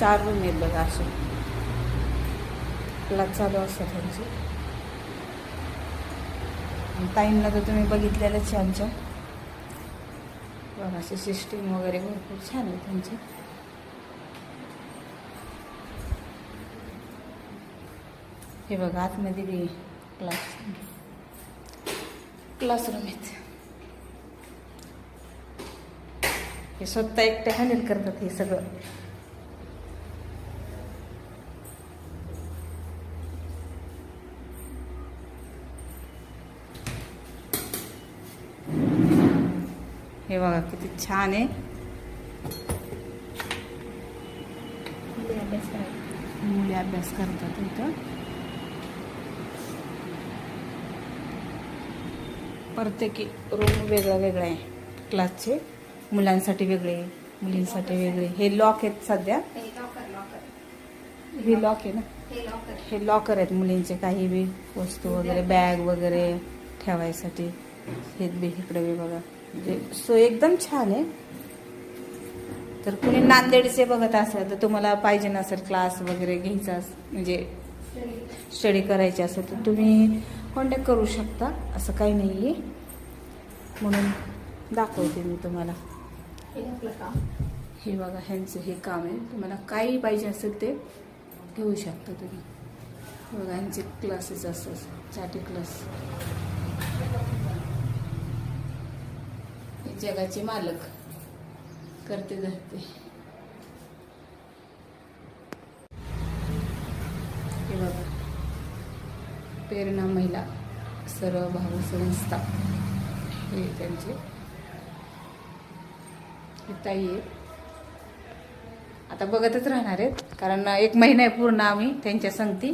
चार रूम आहेत बघा असे. क्लास चालू असतात त्यांचे आणि ताईंना तर तुम्ही बघितलेलंच आहे आमच्या. बघा अशी सिस्टीम वगैरे भरपूर छान आहे त्यांची हे बघा आतमध्ये बी क्लास क्लासरूम आहेत. हे स्वतः एकटे हँडल करतात हे सगळं. हे बघा किती छान आहे. मुली अभ्यास करतात. इथं. प्रत्येकी रूम वेगळा वेगळा आहे क्लासचे मुलांसाठी वेगळे मुलींसाठी वेगळे. हे लॉक आहेत सध्या. हे लॉक आहे ना? हे लॉकर हे लॉकर आहेत मुलींचे काही बी वस्तू वगैरे बॅग वगैरे ठेवायसाठी. हे बी इकडे बी बघा. म्हणजे सो एकदम छान आहे. तर कुणी नांदेडचे बघत असेल तर तुम्हाला पाहिजे नसेल क्लास वगैरे घ्यायचा म्हणजे स्टडी करायची असेल तर तुम्ही कॉन्टॅक्ट करू शकता. असं काही नाही आहे म्हणून दाखवते मी तुम्हाला. हे काम हे बघा ह्यांचं हे काम आहे. तुम्हाला काही पाहिजे असेल ते घेऊ शकता तुम्ही. बघा ह्यांचे क्लासेस असतात. साठी क्लास जगाचे मालक. करते धरते. हे बघा. प्रेरणा महिला सर्व भाऊ संस्था. हे त्यांचे. ताई आहे आता बघतच राहणार आहेत कारण एक महिना आहे पूर्ण आम्ही त्यांच्या संगती.